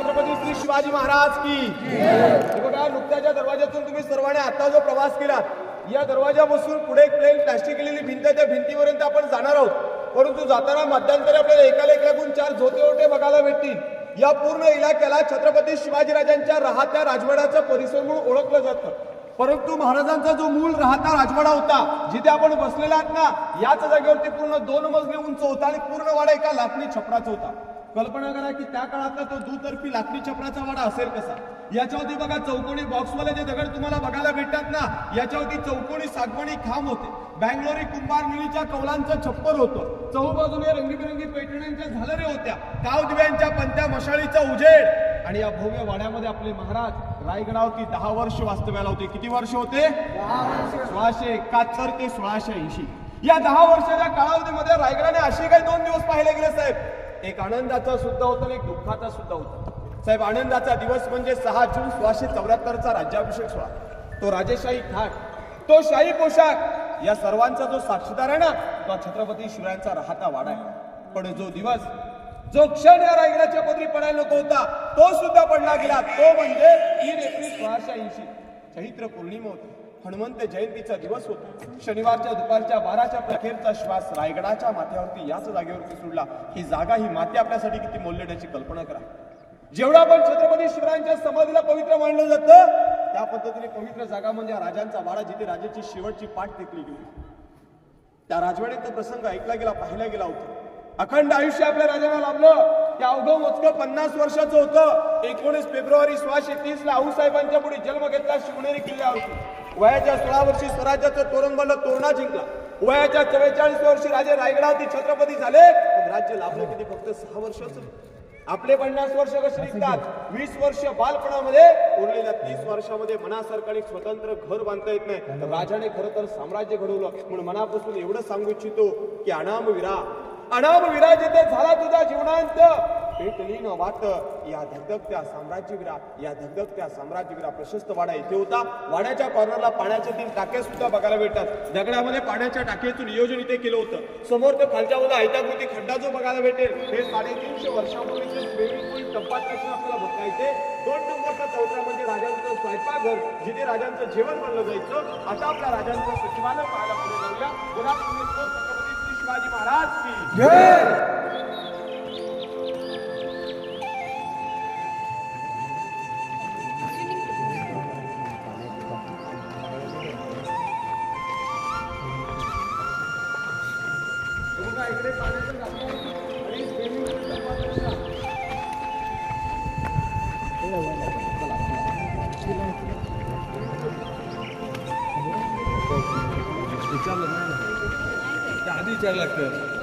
छत्रपती श्री शिवाजी महाराज की. बघा नुकत्याच्या दरवाज्यातून तुम्ही सर्वांनी आता जो प्रवास केला या दरवाजापासून पुढे एक प्लेन प्लास्टिक केलेली भिंत त्या भिंतीपर्यंत आपण जाणार आहोत. परंतु जाताना मध्यंतरी आपल्याला एकाला एक चार झोते ओटे बघायला भेटतील. या पूर्ण इलाक्याला छत्रपती शिवाजीराजांच्या राहत्या राजवाड्याचा परिसर म्हणून ओळखलं जातं. परंतु महाराजांचा जो मूळ राहता राजवाडा होता जिथे आपण बसलेला आहात ना याच जागेवरती पूर्ण दोन मजली उंच होता आणि पूर्ण वाडा एका लाखणी छपराचा होता. कल्पना करा की त्या काळातला तो दुतर्फी लाकडी छपराचा वाडा असेल कसा? याच्यावरती बघा चौकोणी बॉक्सवाले जे दगड तुम्हाला बघायला भेटतात ना याच्यावरती चौकोणी सागवणी खांब होते. बँगलोरी कुंभार निळीच्या कौलांचं छप्पर होतं. चहूबाजूने रंगीबिरंगी पैठण्यांच्या झालरे होत्या. कावदिव्यांच्या पंत्या मशाळीचा उजेड. आणि या भव्य वाड्यामध्ये आपले महाराज रायगडावरती दहा वर्ष वास्तव्याला होते. किती वर्ष होते? सोळाशे एकाहत्तर ते सोळाशे ऐंशी. या दहा वर्षाच्या कालावधीमध्ये रायगडाने असे काही दोन दिवस पाहिले गेले साहेब. एक आनंदाचा सुद्धा होता आणि एक दुःखाचा सुद्धा होता. साहेब आनंदाचा दिवस म्हणजे सहा जून सोळाशे चौऱ्याहत्तरचा राज्याभिषेक सोहळा. तो राजेशाही थाट तो शाही पोशाख या सर्वांचा जो साक्षीदार आहे ना तो छत्रपती शिवरायांचा राहता वाडा आहे. पण जो दिवस जो क्षण या रायगडाच्या पदरी पडायला नको होता तो सुद्धा पडला गेला. तो म्हणजे तीन एप्रिल सोळाशे ऐंशी चैत्र पौर्णिमा होती. हनुमंत जयंतीचा दिवस होतो. शनिवारच्या दुपारच्या बाराच्या प्रखेरचा श्वास रायगडाच्या माथ्यावरती याच जागेवरती सोडला ही जागा ही माती आपल्यासाठी किती मौल्यण्याची कल्पना करा. जेवढा आपण छत्रपती शिवरायांच्या समाधीला पवित्र मानलं जातं त्या पद्धतीने पवित्र जागा म्हणजे राजांचा वाडा जिथे राजाची शेवटची पाठ टेकली गेली. त्या राजवाड्यात तो प्रसंग ऐकला गेला पाहिला गेला होता. अखंड आयुष्य आपल्या राजाला लाभलं. त्या अवघं मोजकं पन्नास वर्षाचं होतं. एकोणीस फेब्रुवारी सोळाशे तीस ला आऊसाहेबांच्या पुढे जन्म घेतला शिवनेरी किल्ल्यावरती. वयाच्या सोळा वर्षी स्वराज्याचं तोरण बनलं तोरणा जिंकला. वयाच्या चव्वेचाळीस वर्षी राजे रायगडावरती छत्रपती झाले. पण राज्य लाभलं किती? फक्त सहा वर्षच. आपले पन्नास वर्ष कसे निघतात? वीस वर्ष बालपणामध्ये उरलेल्या तीस वर्षामध्ये मनासारखं एक स्वतंत्र घर बांधता येत नाही. तर राजाने खरं तर साम्राज्य घडवलं. म्हणून मनापासून एवढं सांगू इच्छितो की अनाम विरा जिथे झाला तुझा जीवनांत पेटली न वाट या धगधगत्या साम्राज्यवीरा या धगधगत्या साम्राज्यवीरा प्रशस्त वाडा इथे होता. वाड्याच्या कॉर्नरला पाण्याचे तीन टाके सुद्धा बघायला भेटतात. दगडामध्ये पाण्याच्या टाकीचं नियोजन इथे केलं होतं. समोर तर खालच्या बाजूला आयताकृती खड्डा जो बघायला भेटेल हे साडेतीनशे वर्षापूर्वीचे स्विमिंग पूल टप्पात आपल्याला बघता येते. दोन नंबरचा चौथा म्हणजे राजांचं स्वयंपाकघर जिथे राजांचं जेवण बनलं जायचं. आता आपल्या राजांचं सचिवालय पाहायला पुढे जाऊया. शिवाजी महाराज की. इकडे विचारलं नाही ना. आधी विचारलं लागतं.